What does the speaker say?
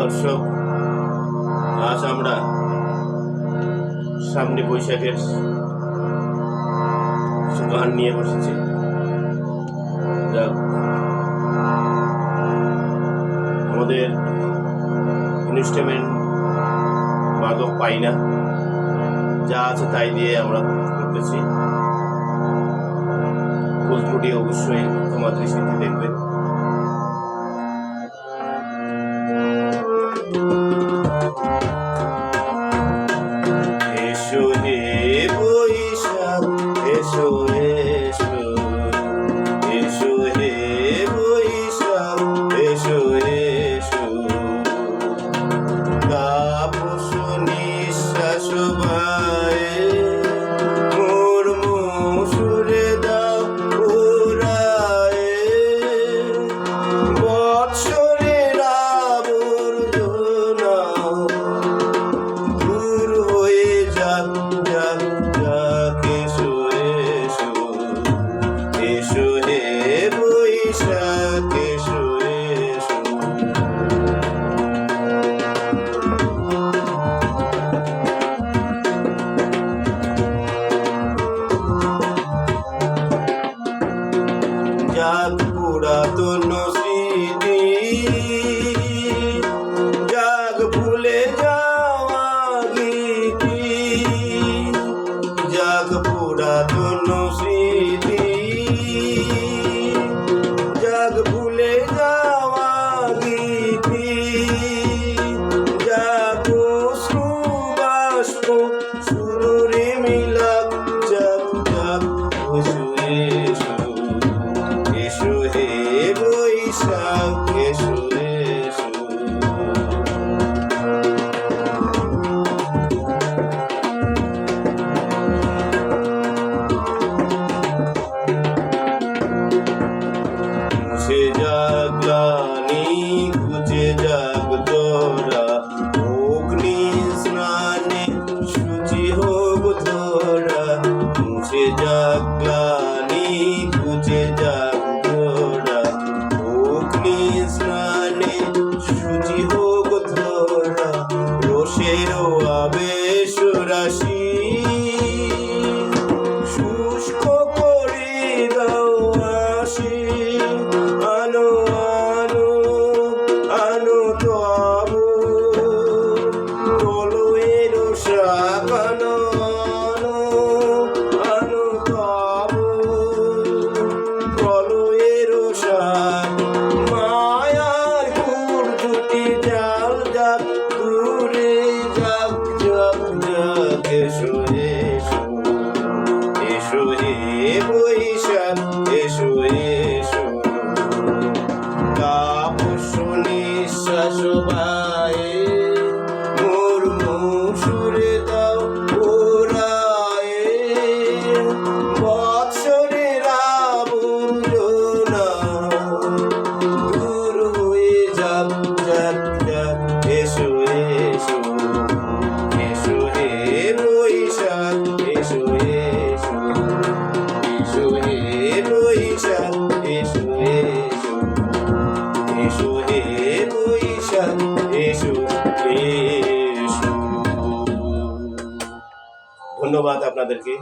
দর্শক, আজ আমরা সামনে বৈশাখের গান নিয়ে বসেছি। আমাদের ইনস্ট্রুমেন্ট বাদক পাই না। যা আছে তাই দিয়ে আমরা করতেছি। ভুল ত্রুটি অবশ্যই ক্ষমা দৃষ্টিতে দেখবেন। Thank you. রাত পুরাতন স্মৃতি। জাগ ভুলে যা তেরো আবেশ রাশি। এসো এসো। এসো হে বৈশাখ এসো এসো। কাপুষ নিঃশ্বাস বা ধন্যবাদ আপনাদেরকে